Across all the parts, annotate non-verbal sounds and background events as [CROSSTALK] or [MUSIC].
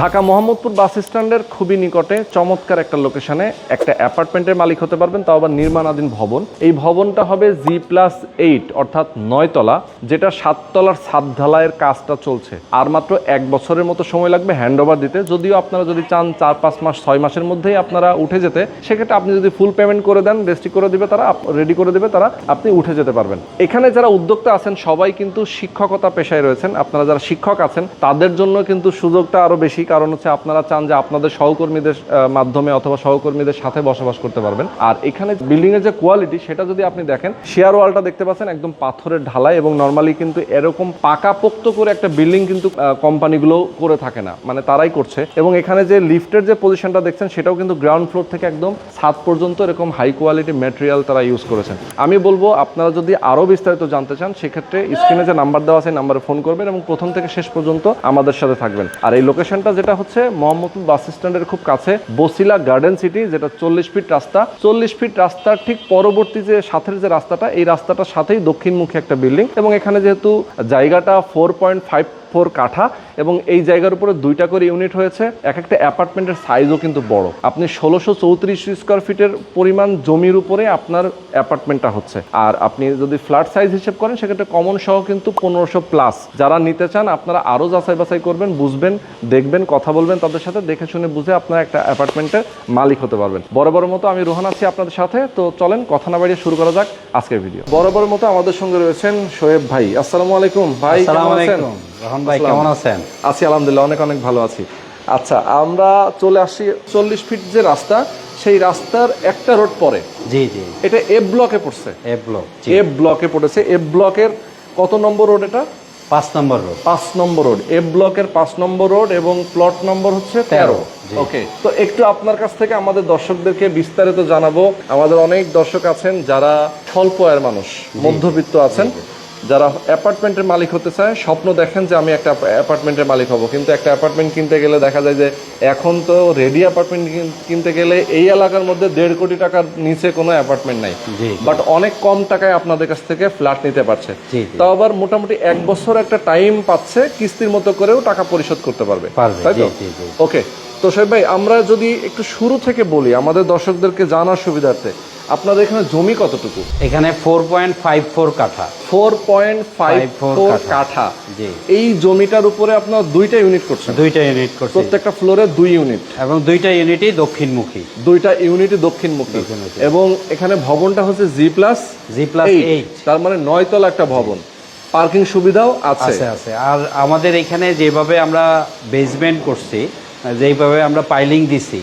ঢাকা মোহাম্মদপুর বাস স্ট্যান্ডের খুবই নিকটে চমৎকার একটা লোকেশনে একটা অ্যাপার্টমেন্টের মালিক হতে পারবেন, তাও আবার নির্মাণাধীন ভবন। এই ভবনটা হবে জি প্লাস এইট অর্থাৎ নয় তলা, যেটা সাততলার সাত ঢালাইয়ের কাজটা চলছে। আর মাত্র এক বছরের মতো সময় লাগবে হ্যান্ড ওভার দিতে। যদিও আপনারা যদি চান চার পাঁচ মাস, ছয় মাসের মধ্যেই আপনারা উঠে যেতে, সেক্ষেত্রে আপনি যদি ফুল পেমেন্ট করে দেন রেজিস্ট্রি করে দিবে তারা রেডি করে দিবে তারা, আপনি উঠে যেতে পারবেন। এখানে যারা উদ্যোক্তা আছেন, সবাই কিন্তু শিক্ষকতা পেশায় রয়েছেন। আপনারা যারা শিক্ষক আছেন, তাদের জন্য কিন্তু সুযোগটা আরও বেশি। কারণ হচ্ছে আপনারা চান যে আপনাদের সহকর্মীদের মাধ্যমে অথবা সহকর্মীদের সাথে বসবাস করতে পারবেন। আর এখানে বিল্ডিং এর যে কোয়ালিটি সেটা যদি আপনি দেখেন শেয়ার ওয়ালটা দেখতে পাচ্ছেন একদম পাথরের ঢালাই এবং নর্মালি কিন্তু এরকম পাকাপোক্ত করে একটা বিল্ডিং কিন্তু কোম্পানিগুলো করে থাকে না। মানে তারাই করছে। এবং এখানে যে লিফটের যে পজিশনটা দেখছেন, সেটাও কিন্তু গ্রাউন্ড ফ্লোর থেকে একদম ছাদ পর্যন্ত এরকম হাই কোয়ালিটি ম্যাটেরিয়াল তারা ইউজ করেছেন। আমি বলব, আপনারা যদি আরও বিস্তারিত জানতে চান, সেক্ষেত্রে স্ক্রিনে যে নাম্বার দেওয়া আছে নাম্বারে ফোন করবেন এবং প্রথম থেকে শেষ পর্যন্ত আমাদের সাথে থাকবেন। আর এই লোকেশনটা যেটা হচ্ছে মোহাম্মদপুর বাস স্ট্যান্ডের খুব কাছে, বসিলা গার্ডেন সিটি, যেটা চল্লিশ ফিট রাস্তা। চল্লিশ ফিট রাস্তার ঠিক পরবর্তী যে সাথের যে রাস্তাটা, এই রাস্তাটার সাথেই দক্ষিণমুখী একটা বিল্ডিং। এবং এখানে যেহেতু জায়গাটা ফোর পয়েন্ট ফাইভ ফোর কাঠা এবং এই জায়গার উপরে দুইটা করে ইউনিট হয়েছে। এক একটা অ্যাপার্টমেন্টের সাইজও কিন্তু বড়। আপনি ষোলোশো চৌত্রিশ স্কোয়ার ফিটের পরিমাণ জমির উপরে আপনার অ্যাপার্টমেন্টটা হচ্ছে। আর আপনি যদি ফ্ল্যাট সাইজ হিসেব করেন, সেক্ষেত্রে কমন সহ কিন্তু পনেরোশো প্লাস যারা নিতে চান, আপনারা আরও যাচাই বাছাই করবেন, বুঝবেন, দেখবেন, কথা বলবেন তাদের সাথে, দেখে শুনে বুঝে আপনারা একটা অ্যাপার্টমেন্টের মালিক হতে পারবেন। বরাবর মতো আমি রোহান আছি আপনাদের সাথে। তো চলেন, কথা না বাড়িয়ে শুরু করা যাক আজকের ভিডিও বরাবর মতো আমাদের সঙ্গে রয়েছেন শোয়েব ভাই। আসসালামু আলাইকুম। ভাই, কেমন আছেন? রহমান ভাই কেমন আছেন? আছি আলহামদুলিল্লাহ অনেক অনেক ভালো আছি। আচ্ছা আমরা চলে আসি চল্লিশ ফিট যে রাস্তা সেই রাস্তার একটা রোড পরে। জি জি। এটা এফ ব্লকে পড়ছে। এ ব্লক এফ ব্লকে পড়েছে। এফ ব্লকের কত নম্বর রোড এটা? পাঁচ নম্বর রোড। পাঁচ নম্বর রোড। এফ ব্লকের পাঁচ নম্বর রোড এবং প্লট নম্বর হচ্ছে তেরো। ওকে তো একটু আপনার কাছ থেকে আমাদের দর্শকদেরকে বিস্তারিত জানাব। আমাদের অনেক দর্শক আছেন যারা স্বল্প আয়ের মানুষ মধ্যবিত্ত আছেন। যারা অ্যাপার্টমেন্টের মালিক হতে চায় স্বপ্ন দেখেন যে আমি একটা অ্যাপার্টমেন্টের মালিক হব। কিন্তু একটা অ্যাপার্টমেন্ট কিনতে গেলে দেখা যায় যে এখন তো রেডি অ্যাপার্টমেন্ট কিনতে গেলে এই এলাকার মধ্যে দেড় কোটি টাকার নিচে কোনো অ্যাপার্টমেন্ট নাই। জি বাট অনেক কম টাকায় আপনাদের কাছ থেকে ফ্ল্যাট নিতে পারছে। তাও আবার মোটামুটি এক বছর একটা টাইম পাচ্ছে কিস্তির মতো করেও টাকা পরিশোধ করতে পারবে। তাই তো? জি, জি, জি। ওকে তো সাহেব ভাই আমরা যদি একটু শুরু থেকে বলি আমাদের দর্শকদেরকে জানার সুবিধার্থে আপনাদের এখানে জমি কতটুকু? এখানে ফোর পয়েন্ট ফাইভ ফোর কাঠা। ফোর পয়েন্ট ফাইভ ফোর কাঠা। এই জমিটার উপরে আপনার দুইটা ইউনিট করছেন। দুইটা ইউনিট করছি। প্রত্যেকটা ফ্লোরে দুই ইউনিট এবং দুইটা ইউনিটই দক্ষিণমুখী। দুইটা ইউনিটই দক্ষিণমুখী। এবং এখানে ভবনটা হচ্ছে G plus G plus eight তার মানে নয়তলা একটা ভবন। পার্কিং সুবিধাও আছে। আছে আর আমাদের এখানে যেভাবে আমরা বেসমেন্ট করছি যেইভাবে আমরা পাইলিং দিছি।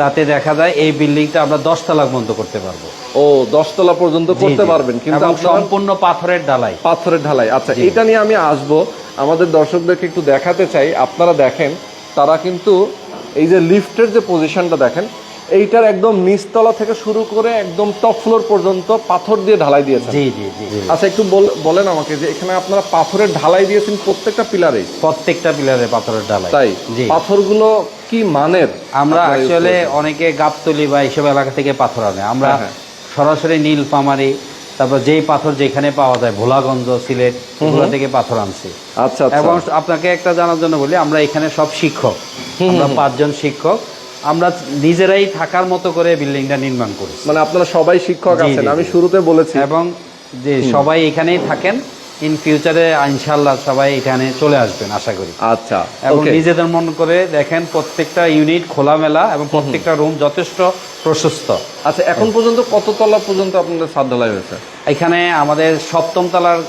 তাতে দেখা যায় এই বিল্ডিংটা আমরা দশতলা পর্যন্ত করতে পারব। ও দশতলা পর্যন্ত করতে পারবেন কিন্তু সম্পূর্ণ পাথরের ঢালাই। পাথরের ঢালাই। আচ্ছা এটা নিয়ে আমি আসব। আমাদের দর্শকদেরকে একটু দেখাতে চাই। আপনারা দেখেন তারা কিন্তু এই যে লিফটের যে পজিশনটা দেখেন এইটার একদম নিচতলা থেকে শুরু করে একদম টপ ফ্লোর পর্যন্ত পাথর দিয়ে ঢালাই দিয়েছেন। জি জি জি। আচ্ছা একটু বলেন আমাকে যে এখানে আপনারা পাথরের ঢালাই দিয়েছেন প্রত্যেকটা পিলারে? প্রত্যেকটা পিলারে পাথরের ডালাই তাই? পাথরগুলো কি মানের? আমরা করেছেন? অনেকে গাবতলি বা এইসব এলাকা থেকে পাথর আনে। আমরা হ্যাঁ, হ্যাঁ। সরাসরি নীলপামারি তারপর যেই পাথর যেখানে পাওয়া যায় ভোলাগঞ্জ সিলেট এগুলো থেকে পাথর আনছি। আচ্ছা আচ্ছা। এবং আপনাকে একটা জানার জন্য বলি আমরা এখানে সব শিক্ষক। আমরা পাঁচজন শিক্ষক। আমরা নিজেরাই থাকার মতো করে বিল্ডিংটা নির্মাণ করি মানে আপনারা সবাই শিক্ষক আছেন আমি শুরুতে বলেছি। এবং যে সবাই এখানেই থাকেন ইন ফিউচারে ইনশাল্লাহ সবাই এখানে চলে আসবেন আশা করি। আচ্ছা এবং নিজেদের মন করে দেখেন প্রত্যেকটা ইউনিট খোলামেলা এবং প্রত্যেকটা রুম যথেষ্ট প্রশস্ত। আচ্ছা এখন পর্যন্ত কত তলা পর্যন্ত আপনাদের ছাদ ঢালাই হয়েছে? এখানে আমাদের সপ্তম তলার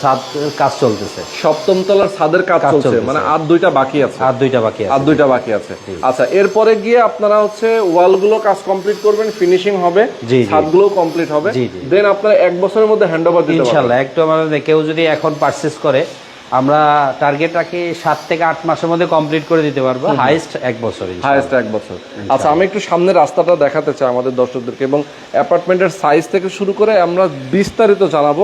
ছাদ কাজ চলতেছে। সপ্তম তলার ছাদের কাজ চলছে মানে আর দুইটা বাকি আছে। আর দুইটা বাকি আর দুইটা বাকি আছে। আচ্ছা এরপরে গিয়ে আপনারা হচ্ছে ওয়ালগুলো কাজ কমপ্লিট করবেন ফিনিশিং হবে ছাদগুলো ছাদগুলো কমপ্লিট হবে। দেন আপনারা এক বছরের মধ্যে হ্যান্ড ওভার দিতে পারবেন। ইনশাআল্লাহ একটু আমাদের কেউ যদি এখন পারচেজ করে আমরা টার্গেট রাখি সাত থেকে আট মাসের মধ্যে কমপ্লিট করে দিতে পারব। হাইস্ট এক বছর হাইস্ট এক বছর। আচ্ছা আমি একটু সামনে রাস্তাটা দেখাতে চাই আমাদের দর্শকদেরকে এবং অ্যাপার্টমেন্টের সাইজ থেকে শুরু করে আমরা বিস্তারিত জানাব।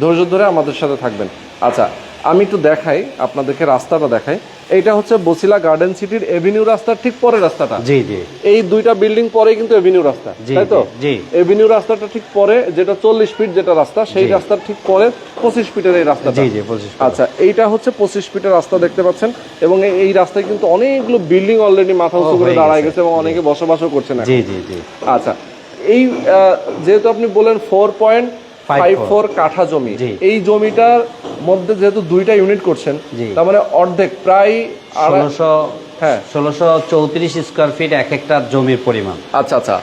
ধৈর্য ধরে আমাদের সাথে থাকবেন। আচ্ছা আমি একটু দেখাই আপনাদেরকে রাস্তাটা দেখাই। এইটা হচ্ছে বসিলা গার্ডেন সিটির এভিনিউ রাস্তার ঠিক পরে রাস্তাটা। জি জি। এই দুইটা বিল্ডিং পরেই কিন্তু এভিনিউ রাস্তা জি, তাই তো? জি। এভিনিউ রাস্তাটা ঠিক পরে যেটা চল্লিশ ফিট যেটা রাস্তা সেই রাস্তার ঠিক পরে পঁচিশ ফিটের এই রাস্তাটা। জি জি পঁচিশ আচ্ছা এইটা হচ্ছে পঁচিশ ফিটের রাস্তা দেখতে পাচ্ছেন। এবং এই- এই রাস্তায় কিন্তু অনেকগুলো বিল্ডিং অলরেডি মাথা উঁচু করে হয়ে দাঁড়ায় গেছে এবং অনেকে বসবাসও করছেন এখন। জি জি জি। আচ্ছা এই আহ, যেহেতু আপনি বলেন ফোর পয়েন্ট ফাইভ ফোর কাঠা জমি। এই জমিটার মধ্যে যেহেতু দুইটা ইউনিট করছেন। তার মানে অর্ধেক প্রায় ষোলোশো হ্যাঁ। ষোলোশো চৌত্রিশ স্কোয়ার ফিট এক একটা জমির পরিমাণ। আচ্ছা আচ্ছা।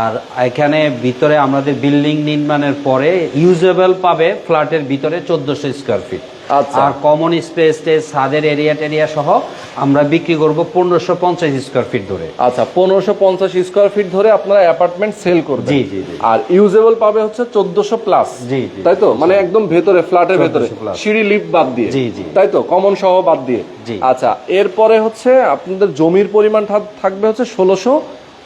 আর এখানে ভিতরে আমাদের বিল্ডিং নির্মাণের পরে ইউজেবল পাবে ফ্ল্যাটের ভিতরে চোদ্দশো স্কোয়ার ফিট। আর কমন স্পেস ছাদের এরিয়া টেরিয়া সহ আমরা বিক্রি করব পনেরোশো পঞ্চাশ স্কোয়ার ফিট ধরে আচ্ছা পনেরোশো পঞ্চাশ স্কোয়ার ফিট ধরে আপনারা অ্যাপার্টমেন্ট সেল করবেন জি, জি। আর ইউজেবল পাবে হচ্ছে চোদ্দশো প্লাস জি। তাই তো মানে একদম ভেতরে ফ্ল্যাটের ভেতরে 1400 plus। সিঁড়ি লিফট বাদ দিয়ে জি, জি। তাই তো কমন সহ বাদ দিয়ে জি। আচ্ছা এরপরে হচ্ছে আপনাদের জমির পরিমাণ থাক- থাকবে হচ্ছে ষোলোশো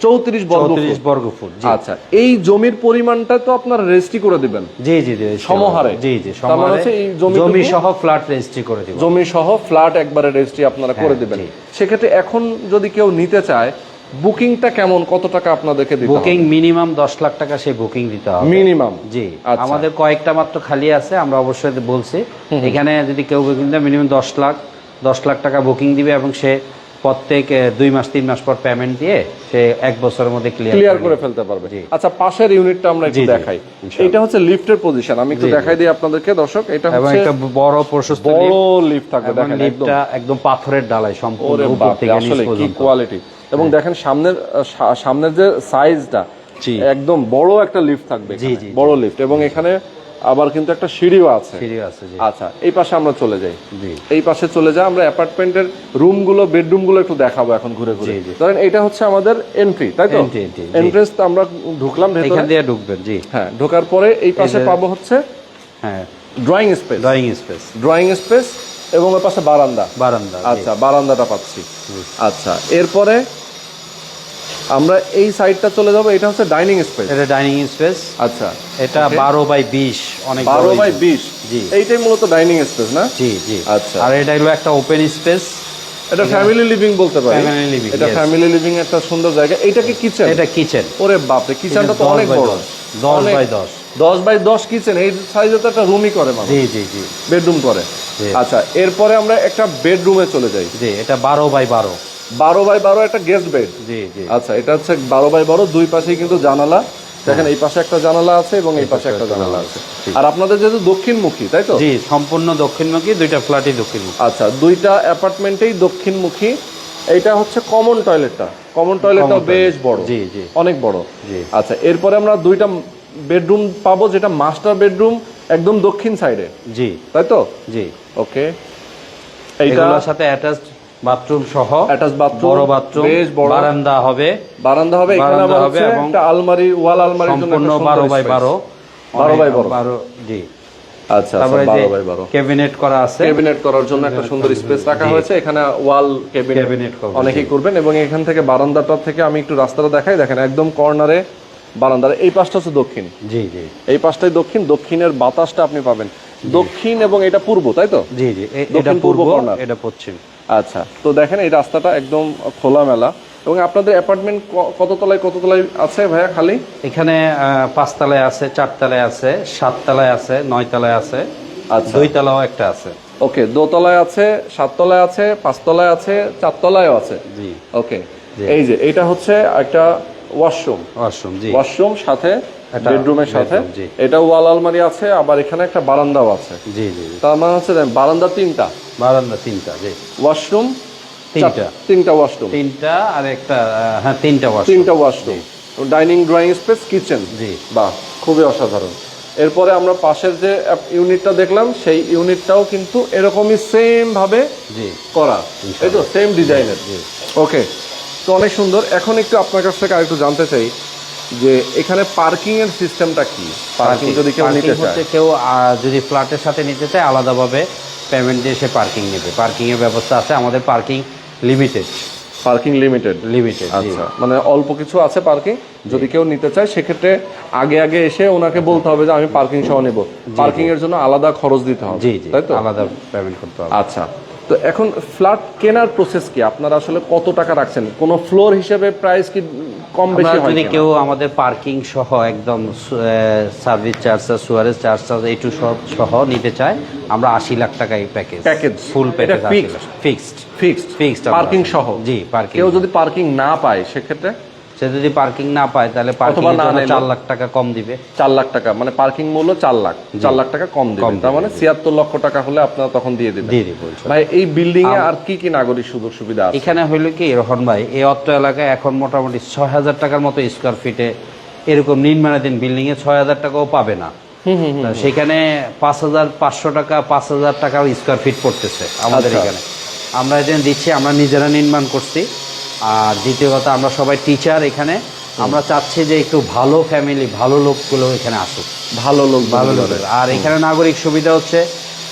চৌত্রিশ চৌত্রিশ ফুট। বর্গ ফুট আচ্ছা এই জমির পরিমাণটা তো আপনারা রেজিস্ট্রি করে দিবেন। জি জি জি সমহারে? জি জি সমাহারে। এই জমি সহ ফ্ল্যাট রেজিস্ট্রি করে দিব জমি সহ ফ্ল্যাট একবারে রেজিস্ট্রি আপনারা করে হ্যাঁ, দিবেন সেক্ষেত্রে এখন যদি কেউ নিতে চায় বুকিংটা কেমন? কত টাকা আপনাদেরকে দিতে বুকিং মিনিমাম দশ লাখ টাকা সেই বুকিং দিতে হবে। মিনিমাম। জি আচ্ছা। আমাদের কয়েকটা মাত্র খালি আছে আমরা অবশ্যই বলছি। এখানে যদি কেউ বুকিং দেয় মিনিমাম দশ লাখ দশ লাখ টাকা বুকিং দিবে এবং সে প্রত্যেক দুই মাস তিন মাস পর পেমেন্ট দিয়ে সে এক বছরের মধ্যে ক্লিয়ার করে ফেলতে পারবে। আচ্ছা পাশের ইউনিটটা আমরা একটু দেখাই। এটা হচ্ছে লিফটের পজিশন আমি একটু দেখাই দিই আপনাদেরকে দর্শক। এটা এবং হচ্ছে একটা বড় প্রশস্ত বড় লিফট থাকবে দেখেন লিফটটা একদম। পাথরের ডালাই সম্পূর্ণ উপর থেকে নিচ আসলে কি পর্যন্ত। কোয়ালিটি এবং দেখেন সামনের সামনের যে সাইজটা জি। একদম বড় একটা লিফট থাকবে বড় লিফট এবং এখানে আবার কিন্তু একটা সিঁড়িও আছে। আচ্ছা এই পাশে আমরা চলে যাই। এই পাশে চলে যাই আমরা অ্যাপার্টমেন্টের রুমগুলো বেডরুমগুলো একটু দেখাবো এখন ঘুরে ঘুরে। ধরেন এটা হচ্ছে আমাদের এন্ট্রি তাই তো। এন্ট্রেন্স তো আমরা ঢুকলাম এখান দিয়ে ঢুকবেন জি। হ্যাঁ ঢোকার পরে এই পাশে পাবো হচ্ছে হ্যাঁ। Drawing space drawing space drawing space এবং ওর পাশে বারান্দা। বারান্দা। আচ্ছা বারান্দাটা পাচ্ছি। আচ্ছা এরপরে আমরা এই সাইডটা চলে যাব এটা হচ্ছে ডাইনিং স্পেস এটা ডাইনিং স্পেস আচ্ছা। এটা বারো বাই বিশ অনেক বারো বড় বাই বিশ? জি। এইটাই মূলত ডাইনিং স্পেস না? জি জি। আচ্ছা। আর এটা হলো একটা ওপেন স্পেস এটা ফ্যামিলি লিভিং বলতে পারি। Family living, এটা ফ্যামিলি লিভিং একটা সুন্দর জায়গা। এটা কি কিচেন এটা কিচেন ওরে বাপরে কিচেনটা তো অনেক বড়। দশ। দশ অনেক- বাই দশ। দশ বাই দশ কিচেন এই সাইজে তো একটা রুমই করে মানুষ। জি জি জি। বেডরুম করে। আচ্ছা এরপরে আমরা একটা বেডরুমে চলে যাই। জি এটা বারো বাই বারো। বারো বাই বারো একটা গেস্ট বেড জি জি। আচ্ছা এটা হচ্ছে বারো বাই বারো দুই পাশেই কিন্তু জানালা। দেখেন এই পাশে একটা জানালা আছে এবং এই পাশে একটা জানালা আছে। আর আপনাদের যেহেতু দক্ষিণমুখী তাই তো? জি সম্পূর্ণ দক্ষিণমুখী দুইটা ফ্ল্যাটই দক্ষিণমুখী। আচ্ছা দুইটা অ্যাপার্টমেন্টেই দক্ষিণমুখী। এইটা হচ্ছে কমন টয়লেটটা কমন Common বেশ বড়। জি, জি। অনেক বড়। জি। আচ্ছা এরপরে আমরা দুইটা বেডরুম পাবো যেটা মাস্টার বেডরুম একদম দক্ষিণ সাইডে জি। তাই তো? জি। ওকে এইটা এগুলোর সাথে অ্যাটাচ বাথরুম সহ বড় বাথরুম বেশ বড়। বারান্দা হবে। বারান্দা হবে এখানে বারান্দা আবার হবে এবং আলমারি ওয়াল আলমারির জন্য সম্পূর্ণ একটা বারো সুন্দর বাই space। বারো। বারো বাই বারো। বারো জি। আচ্ছা আচ্ছা তারপরে যে বারো বাই বারো। ক্যাবিনেট করা আছে। ক্যাবিনেট করার জন্য একটা সুন্দর স্পেস রাখা হয়েছে। এখানে ওয়াল ক্যাবিনেট অনেকেই করবেন এবং এখান থেকে বারান্দাটা থেকে আমি একটু রাস্তাটা দেখাই। দেখেন একদম কর্নারে বারান্দার। এই পাশটা হচ্ছে দক্ষিণ। জি জি। এই পাশটাই দক্ষিণ। দক্ষিণের বাতাসটা আপনি পাবেন। দক্ষিণ এবং এটা পূর্ব তাই তো? জি জি। এটা পূর্ব corner। এটা পশ্চিম। আচ্ছা তো দেখেন এই রাস্তাটা একদম খোলামেলা। এবং আপনাদের অ্যাপার্টমেন্ট কত তলায় কত তলায় আছে ভাইয়া খালি? এখানে পাঁচ পাঁচতলায় আছে চারতলায় আছে সাততলায় আছে নয়তলায় আছে আচ্ছা। দুই তলাও একটা আছে। ওকে দোতলায় আছে সাততলায় আছে পাঁচতলায় আছে চারতলায়ও আছে। জি। ওকে এই যে এটা হচ্ছে একটা ওয়াশরুম। ওয়াশরুম জি। ওয়াশরুম সাথে বেডরুমের সাথে। এটা ওয়াল আলমারি আছে আবার এখানে একটা বারান্দাও আছে। জি জি। তার মানে হচ্ছে বারান্দা তিনটা। বারান্দা তিনটা জি। ওয়াশরুম তিনটা। তিনটা ওয়াশরুম। তিনটা আর একটা হ্যাঁ তিনটা ওয়াশরুম। তিনটা washroom. Dining drawing space kitchen. জি। বাহ খুবই অসাধারণ। এরপরে আমরা পাশের যে ইউনিটটা দেখলাম সেই ইউনিটটাও কিন্তু এরকমই সেম ভাবে জি। করা। এই তো সেম ডিজাইনের ওকে তো অনেক সুন্দর। এখন একটু আপনার কাছ থেকে আরেকটু জানতে চাই যে এখানে পার্কিং এর সিস্টেমটা কি? পার্কিং যদি কেউ নিতে চায়। কেউ যদি ফ্ল্যাটের সাথে নিতে চায় আলাদাভাবে পেমেন্ট দিয়ে সে পার্কিং নেবে। পার্কিং এর ব্যবস্থা আছে আমাদের parking limited parking limited limited আচ্ছা মানে অল্প কিছু আছে পার্কিং যদি কেউ নিতে চায় সেক্ষেত্রে আগে আগে এসে ওনাকে বলতে হবে যে আমি পার্কিং সহ নেব। পার্কিং এর জন্য আলাদা খরচ দিতে হবে। জি জি তাই তো? আলাদা পেমেন্ট করতে হবে। আচ্ছা। তো এখন ফ্ল্যাট কেনার প্রসেস কি? আপনারা আসলে কত টাকা রাখছেন? কোন ফ্লোর হিসেবে প্রাইস কি কম বেশি হয় যদি কেউ আমাদের পার্কিং সহ একদম সার্ভিস চার্জ সুয়ারেজ চার্জ এই টু সব সহ নিতে চায় আমরা আশি লাখ টাকা এই package Package? Full package? Fixed fixed Fixed. Parking সহ? জি, parking। কেউ যদি পার্কিং না পায় সেক্ষেত্রে? সে যদি পার্কিং না পায় তাহলে পার্কিং? চার লাখ টাকা কম দিবে। চার লাখ টাকা মানে পার্কিং মূল্য চার লাখ। চার লাখ টাকা কম দিবেন তার মানে ছিয়াত্তর লক্ষ টাকা হলে আপনারা তখন দিয়ে দিবেন। দিয়ে দিব ভাই এই বিল্ডিং এ আর কি কি নাগরিক সুযোগ সুবিধা আছে? এখানে হইল কি রোহন ভাই এই অত্র এলাকায় এখন মোটামুটি ছয় হাজার টাকার মতো স্কোয়ার ফিটে এরকম নির্মাণাধীন বিল্ডিং এ ছয় হাজার টাকাও পাবে না। সেখানে পাঁচ হাজার পাঁচশো টাকা পাঁচ হাজার টাকার স্কোয়ার ফিট পড়তেছে আমাদের আচ্ছা। এখানে। আমরা এখানে দিচ্ছি আমরা নিজেরা নির্মাণ করছি। আর দ্বিতীয় কথা আমরা সবাই টিচার এখানে। আমরা চাচ্ছি যে একটু ভালো ফ্যামিলি ভালো লোকগুলো এখানে আসুক। ভালো লোক ভালো লোকের আর এখানে নাগরিক সুবিধা হচ্ছে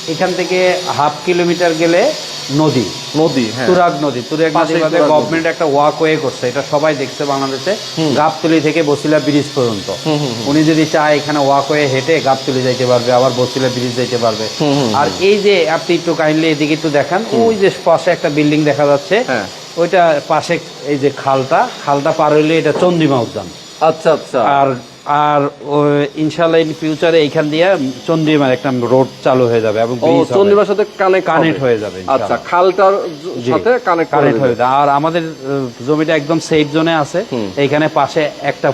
এখান থেকে হাফ কিলোমিটার গেলে নদী। নদী হ্যাঁ। তুরাগ নদী। তুরাগ নদী। গভর্নমেন্ট একটা ওয়াকওয়ে করছে এটা সবাই দেখছে বাংলাদেশে। গাবতলি থেকে বসিলা ব্রিজ পর্যন্ত। উনি যদি চায় এখানে ওয়াক ওয়াকওয়ে হেঁটে গাবতলি যাইতে পারবে আবার বসিলা ব্রিজ যাইতে পারবে। আর এই যে আপনি একটু কাইন্ডলি এদিকে একটু দেখান ওই যে পাশে একটা বিল্ডিং দেখা যাচ্ছে। হ্যাঁ। ওইটা পাশে এই যে খালটা খালটা পার হইলে এটা চন্দিমা উদ্যান। আচ্ছা আচ্ছা। আর আর ইনশাল্লাহ ইন ফিউচারে এইখান দিয়ে চন্দ্রিমার একটা রোড চালু হয়ে যাবে এবং হবে। সাথে কানেক্ট হয়ে যাবে, আচ্ছা খালটার সাথে কানেক্ট কানেক্ট হয়ে যাবে। আর আমাদের জমিটা একদম সেফ জোনে আছে। এইখানে পাশে একটা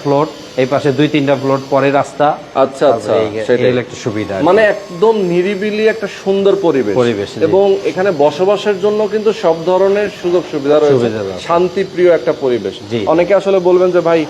এই পাশে দুই তিনটা ফ্লোর পরে রাস্তা। আচ্ছা আচ্ছা সেটাই। একটা সুবিধা মানে একদম নিরিবিলি একটা সুন্দর পরিবেশ। পরিবেশ, এবং এখানে বসবাসের জন্য কিন্তু সব ধরনের সুযোগ সুবিধা রয়েছে। শান্তিপ্রিয় একটা পরিবেশ। অনেকে আসলে বলবেন যে ভাই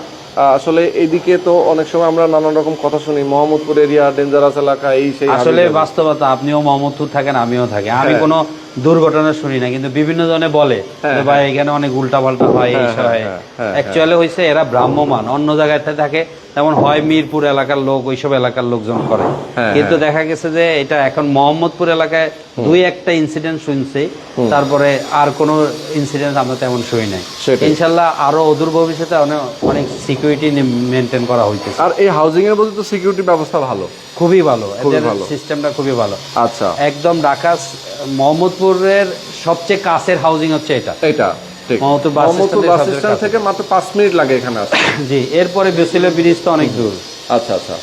আসলে এদিকে তো অনেক সময় আমরা নানান রকম কথা শুনি মোহাম্মদপুর এরিয়া ডেঞ্জারাস এলাকা এই সেই আসলে বাস্তবতা আপনিও মোহাম্মদপুর থাকেন আমিও থাকি আমি হ্যাঁ। কোনো দুর্ঘটনা শুনি না কিন্তু বিভিন্ন জনে বলে হ্যাঁ, ভাই এখানে অনেক উল্টা পাল্টা হয় এই হ্যাঁ, হয় হ্যাঁ, হ্যাঁ, অ্যাকচুয়ালি হয়েছে এরা ব্রাহ্মমান। অন্য জায়গায় থাকে যেমন হয় মিরপুর এলাকার লোক ওইসব এলাকার লোকজন করে। হ্যাঁ, কিন্তু দেখা গেছে যে এটা এখন মোহাম্মদপুর এলাকায় দুই একটা ইনসিডেন্ট শুনছি। তারপরে আর কোনো ইনসিডেন্ট আমরা তেমন শুনি নাই। ইনশাল্লাহ আরও অদূর ভবিষ্যতে অনেক অনেক সিকিউরিটি মেনটেন করা হইতেছে। আর এই হাউজিং এর মধ্যে তো সিকিউরিটি ব্যবস্থা ভালো। খুবই ভালো। এদের সিস্টেমটা খুবই ভালো। আচ্ছা। একদম ঢাকা মোহাম্মদপুরের সবচেয়ে কাছের হাউজিং হচ্ছে এটা। এটা ঠিক। মোহাম্মদপুর বাস মোহাম্মদপুর স্ট্যান্ডের বাস সবচেয়ে স্ট্যান্ড কাছে। থেকে মাত্র পাঁচ মিনিট লাগে এখানে আসতে। [COUGHS] জি এরপরে বেসিলে ব্রিজ তো অনেক দূর। আচ্ছা আচ্ছা।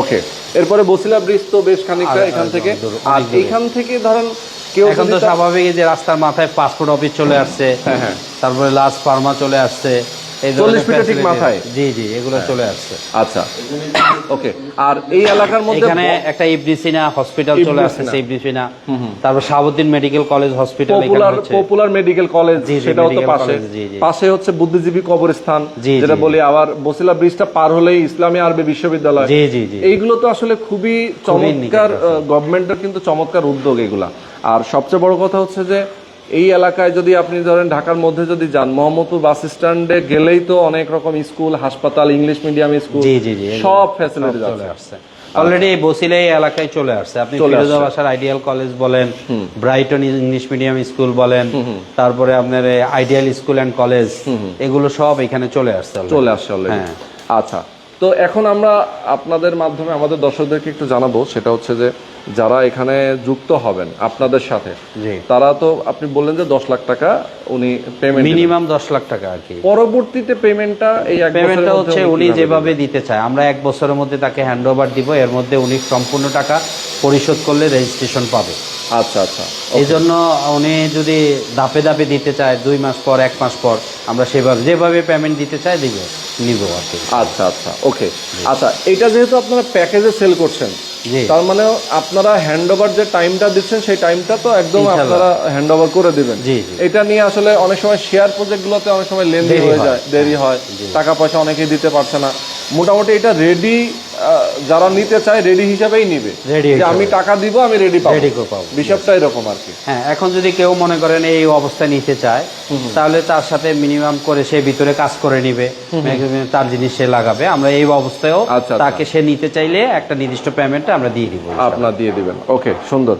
ওকে এরপরে বসিলা ব্রিজ তো বেশ খানিকটা এখান থেকে। আর এখান থেকে ধরেন কেউ এখন তো স্বাভাবিক যে রাস্তার মাথায় পাসপোর্ট অফিস চলে আসছে। হ্যাঁ, হ্যাঁ। তারপরে লাস্ট ফার্মা চলে আসছে। এই 40 ধরনের ফিটের ঠিক মাথায়? জি জি এগুলো চলে আসছে। আচ্ছা। ওকে আর এই এলাকার মধ্যে এখানে একটা ইবনিসিনা হসপিটাল চলে আসছে ইবনিসিনা। তারপর Shahabuddin medical college hospital popular popular medical college সেটাও তো পাশে। পাশে হচ্ছে বুদ্ধিজীবী কবরস্থান যেটা বলি আবার বসিলা ব্রিজটা পার হলেই ইসলামী আরবি বিশ্ববিদ্যালয়। জি জি এইগুলো তো আসলে খুবই চমৎকার গভর্নমেন্টের কিন্তু চমৎকার উদ্যোগ এগুলা। আর সবচেয়ে বড় কথা হচ্ছে যে এই এলাকায় যদি আপনি ধরেন ঢাকার মধ্যে যদি যান মোহাম্মদপুর বাস স্ট্যান্ডে গেলেই তো অনেক রকম স্কুল হাসপাতাল ইংলিশ মিডিয়াম স্কুল সব ফ্যাসিলিটি চলে আসছে। অলরেডি বসিলে এই এলাকায় চলে আসছে। আপনি চলে ফিরোজা বাসার আইডিয়াল কলেজ বলেন ব্রাইটন ইংলিশ মিডিয়াম স্কুল বলেন তারপরে আপনার আইডিয়াল স্কুল অ্যান্ড কলেজ এগুলো সব এখানে চলে আসছে চলে আসছে অলরেডি হ্যাঁ। আচ্ছা। তো এখন আমরা আপনাদের মাধ্যমে আমাদের দর্শকদেরকে একটু জানাব সেটা হচ্ছে যে যারা এখানে যুক্ত হবেন আপনাদের সাথে তারা তো আপনি বললেন যে দশ লাখ টাকা উনি পেমেন্ট মিনিমাম দশ লাখ টাকা আর কি। পরবর্তীতে পেমেন্টটা এই এক পেমেন্টটা বছরের হচ্ছে মধ্যে উনি যেভাবে দিতে চায়। আমরা এক বছরের মধ্যে তাকে হ্যান্ড ওভার দিব এর মধ্যে উনি সম্পূর্ণ টাকা পরিশোধ করলে রেজিস্ট্রেশন পাবে। আচ্ছা আচ্ছা। এই জন্য উনি যদি ধাপে ধাপে দিতে চায় দুই মাস পর এক মাস পর আমরা সেভাবে যেভাবে পেমেন্ট দিতে চাই দিব। নিব আর কি আচ্ছা আচ্ছা ওকে। আচ্ছা এটা যেহেতু আপনারা প্যাকেজে সেল করছেন তার মানে আপনারা হ্যান্ড ওভার যে টাইমটা দিচ্ছেন সেই টাইমটা তো একদম আপনারা হ্যান্ড ওভার করে দিবেন। এটা নিয়ে আসলে অনেক সময় শেয়ার প্রজেক্টগুলোতে অনেক সময় লেনদেন হয়ে যায় দেরি হয় টাকা পয়সা অনেকেই দিতে পারছে না। মোটামুটি এটা রেডি যারা নিতে চায় রেডি হিসাবেই নিবে। আমি টাকা দিব আমি রেডি পাবো। রেডি পাবো। বিষয়টা এরকম আর কি। হ্যাঁ এখন যদি কেউ মনে করেন এই অবস্থায় নিতে চায় তাহলে তার সাথে মিনিমাম করে সে ভিতরে কাজ করে নিবে। তার জিনিস সে লাগাবে। আমরা এই অবস্থায়ও আচ্ছা, আচ্ছা। তাকে সে নিতে চাইলে একটা নির্দিষ্ট পেমেন্টটা আমরা দিয়ে দিব। আপনার দিয়ে দিবেন। ওকে সুন্দর।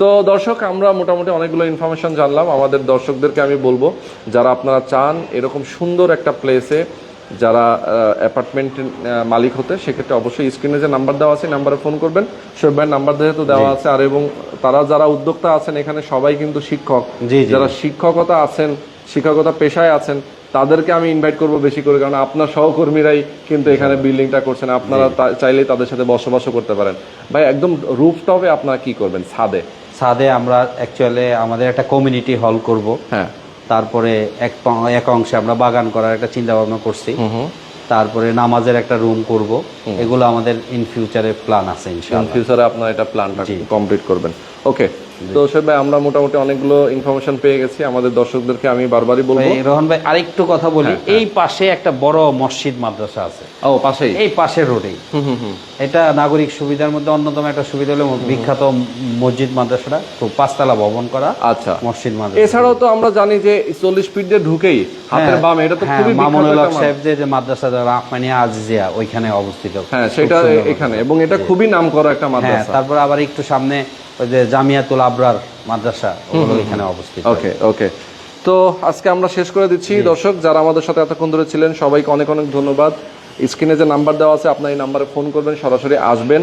তো দর্শক আমরা মোটামুটি অনেকগুলো ইনফরমেশন জানলাম। আমাদের দর্শকদেরকে আমি বলব যারা আপনারা চান এরকম সুন্দর একটা প্লেসে যারা অ্যাপার্টমেন্ট মালিক হতে সেক্ষেত্রে অবশ্যই স্ক্রিনে যে নাম্বার দেওয়া আছে নাম্বারে ফোন করবেন। শোয়েব ভাইয়ের নাম্বার যেহেতু দেওয়া আছে আর এবং তারা যারা উদ্যোক্তা আছেন এখানে সবাই কিন্তু শিক্ষক। যারা শিক্ষকতা আছেন শিক্ষকতা পেশায় আছেন তাদেরকে আমি ইনভাইট করব বেশি করে কারণ আপনার সহকর্মীরাই কিন্তু এখানে বিল্ডিংটা করছেন। আপনারা চাইলেই তাদের সাথে বসবাসও করতে পারেন। ভাই একদম রুফটপে আপনারা কি করবেন? ছাদে? ছাদে আমরা অ্যাকচুয়ালি আমাদের একটা কমিউনিটি হল করব। হ্যাঁ। তারপরে এক এক অংশে আমরা বাগান করার একটা চিন্তা ভাবনা করছি তারপরে নামাজের একটা রুম করব। এগুলো আমাদের ইন ফিউচারে প্ল্যান আছে ইনশাআল্লাহ। ফিউচারে আপনারা এটা প্ল্যানটা কমপ্লিট করবেন। ওকে তো সে ভাই আমরা মোটামুটি অনেকগুলো ইনফরমেশন পেয়ে গেছি। আমাদের দর্শকদেরকে আমি বারবারই বলব। রোহন ভাই আরেকটু কথা বলি। হ্যাঁ, এই পাশে একটা বড় মসজিদ মাদ্রাসা আছে। ও পাশেই? এই পাশের রোডেই। এটা নাগরিক সুবিধার মধ্যে অন্যতম একটা সুবিধা হলো বিখ্যাত মসজিদ মাদ্রাসাটা খুব পাঁচতলা ভবন করা আচ্ছা। মসজিদ মাদ্রাসা। এছাড়াও তো আমরা জানি যে চল্লিশ ফিট দিয়ে ঢুকেই হাতের হ্যাঁ, বামে এটা তো হ্যাঁ, খুবই মামুনুল হক সাহেব যে যে মাদ্রাসা রাহমানিয়া আজিজিয়া ওইখানে অবস্থিত। হ্যাঁ সেটা এখানে। এবং এটা খুবই নাম করা একটা হ্যাঁ মাদ্রাসা। তারপর আবার একটু সামনে ওই যে জামিয়াতুল আবরার মাদ্রাসা এখানে অবস্থিত। ওকে ওকে। তো আজকে আমরা শেষ করে দিচ্ছি। দর্শক যারা আমাদের সাথে এতক্ষণ ধরে ছিলেন সবাইকে অনেক অনেক ধন্যবাদ। স্ক্রিনে যে নাম্বার দেওয়া আছে আপনার এই নাম্বারে ফোন করবেন সরাসরি আসবেন।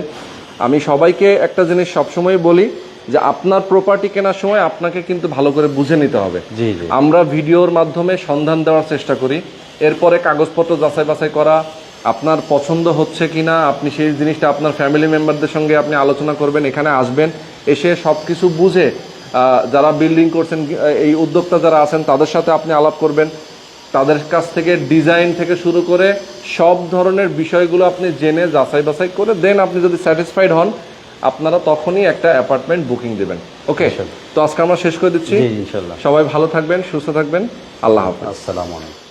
আমি সবাইকে একটা জিনিস সবসময় বলি যে আপনার প্রপার্টি কেনার সময় আপনাকে কিন্তু ভালো করে বুঝে নিতে হবে। জি জি। আমরা ভিডিওর মাধ্যমে সন্ধান দেওয়ার চেষ্টা করি। এরপরে কাগজপত্র যাচাই বাছাই করা আপনার পছন্দ হচ্ছে কিনা আপনি সেই জিনিসটা আপনার ফ্যামিলি মেম্বারদের সঙ্গে আপনি আলোচনা করবেন এখানে আসবেন। এসে সব কিছু বুঝে যারা বিল্ডিং করছেন এই উদ্যোক্তা যারা আছেন তাদের সাথে আপনি আলাপ করবেন। তাদের কাছ থেকে ডিজাইন থেকে শুরু করে সব ধরনের বিষয়গুলো আপনি জেনে যাচাই বাছাই করে দেন আপনি যদি স্যাটিসফাইড হন আপনারা তখনই একটা অ্যাপার্টমেন্ট বুকিং দেবেন। ওকে তো আজকে আমরা শেষ করে দিচ্ছি। সবাই ভালো থাকবেন সুস্থ থাকবেন। আল্লাহ হাফিজ। আসসালামু আলাইকুম।